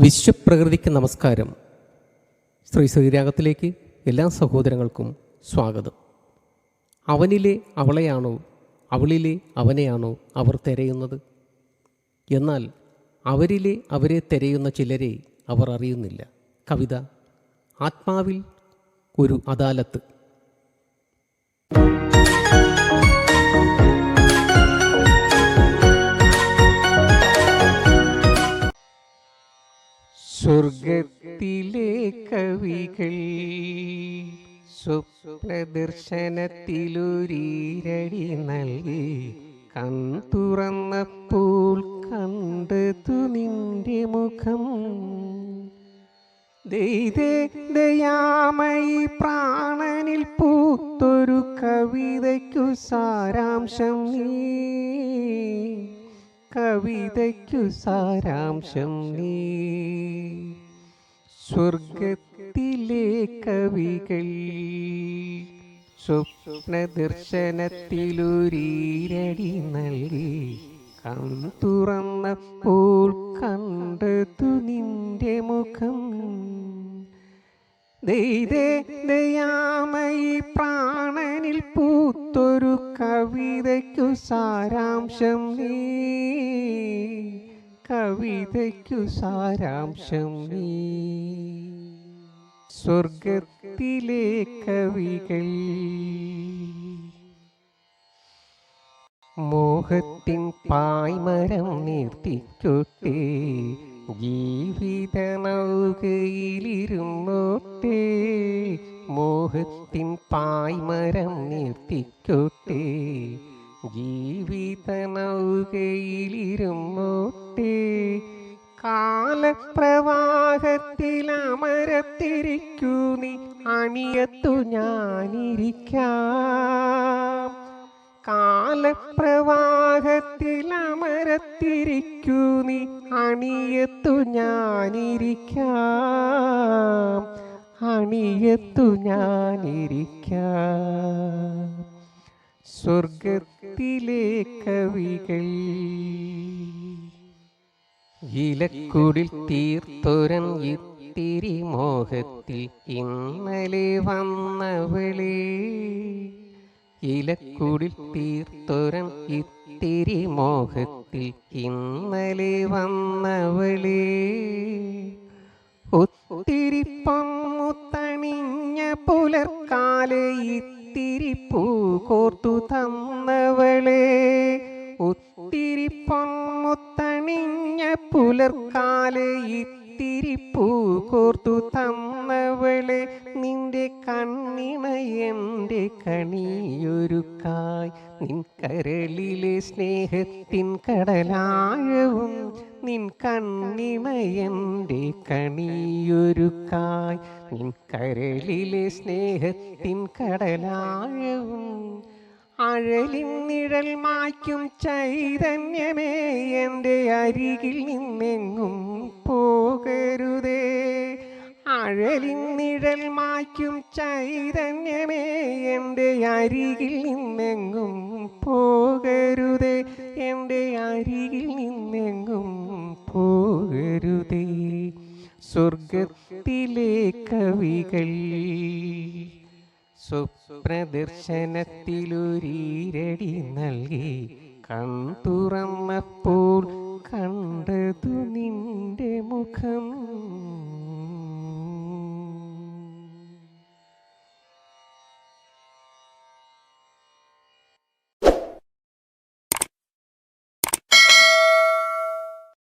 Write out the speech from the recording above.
വിശ്വപ്രകൃതിക്ക് നമസ്കാരം. ശ്രീ ശ്രീരാഗത്തിലേക്ക് എല്ലാ സഹോദരങ്ങൾക്കും സ്വാഗതം. അവനിലെ അവളെയാണോ അവളിലെ അവനെയാണോ അവർ തിരയുന്നത്? എന്നാൽ അവരിലെ അവരെ തിരയുന്ന ചിലരെ അവർ അറിയുന്നില്ല. കവിത ആത്മാവിൽ ഒരു അദാലത്ത്. സ്വർഗത്തിലെ കവികൾ സ്വപ്നദർശനത്തിലൊരീരടി നൽകി കൺ തുറന്നപ്പോൾ കണ്ടതു നിന്റെ മുഖം. ദയാമയി പ്രാണനിൽ പൂത്തൊരു കവിതയ്ക്കു സാരാംശം നീ. കവിതയ്ക്കു സാരാംശം നീ. സ്വർഗത്തിലെ കവികൾ സ്വപ്ന ദർശനത്തിലൊരീരടി നൽകി. കൺ തുറന്നപ്പോൾ കണ്ടതു നിന്റെ മുഖം. ദൈതേ ദയാമയി പ്രാണനിൽ സാരാംശം നീ. കവിതയ്ക്കു സാരാംശം നീ. സ്വർഗത്തിലെ കവികൾ. മോഹത്തിൻ പായ്മരം നിർത്തിക്കൊട്ടേ. ജീവിത നൗകയിലിരുന്നോട്ടേ മോഹത്തിൻ പായ്മരം നിർത്തിക്കൊട്ടേ. ജീവിത നൗകയിലിരുന്നോട്ടേ കാലപ്രവാഹത്തിൽ അമരത്തിരിക്കൂ നീ അണിയത്തു ഞാനിരിക്കാം. കാലപ്രവാഹത്തിലമരത്തിരിക്കൂ നീ അണിയത്തു ഞാനിരിക്കാം. അണിയത്തു ഞാനിരിക്കാം. സ്വർഗത്തിലെ കവികൾ. ഇലക്കുടിൽ തീർത്തൊരൻ ഇത്തിരി മോഹത്തിൽ ഇന്നലെ വന്നവളേ. ഇലക്കുടിൽ തീർത്തൊരൻ ഇത്തിരി മോഹത്തിൽ ഇന്നലെ വന്നവളേ. ഒത്തിരി പമ്മു തണിഞ്ഞ ഇത്തിരി പൂ കോർത്തു തന്നവളെ. ഒത്തിരി പൊമ്മുത്തണിഞ്ഞ പുലർക്കാൽ ഇത്തിരി പൂ കോർത്തു തന്നവളെ നിന്റെ കണ്ണിണ എന്റെ കണിയൊരുക്കായി. നിൻ കരളിലെ സ്നേഹത്തിൻ കടലാഴവും നിൻ കണ്ണിണ എന്റെ കണിയൊരുക്കായി. നിൻ കരളിലെ സ്നേഹത്തിൻ കടലാഴവും അഴലിൻ നിഴൽ മായ്ക്കും ചൈതന്യമേ. എന്റെ അരികിൽ നിന്നെങ്ങും പോകരുതേ. നിഴൽ മായ്ക്കും ചൈതന്യമേ. എന്റെ അരികിൽ നിന്നെങ്ങും പോകരുതേ. എന്റെ അരികിൽ നിന്നെങ്ങും പോകരുതേ. സ്വർഗത്തിലെ കവികൾ സ്വപ്നദർശനത്തിലൊരീരടി നൽകി കൺ തുറന്നപ്പോൾ കണ്ടതു നിന്റെ മുഖം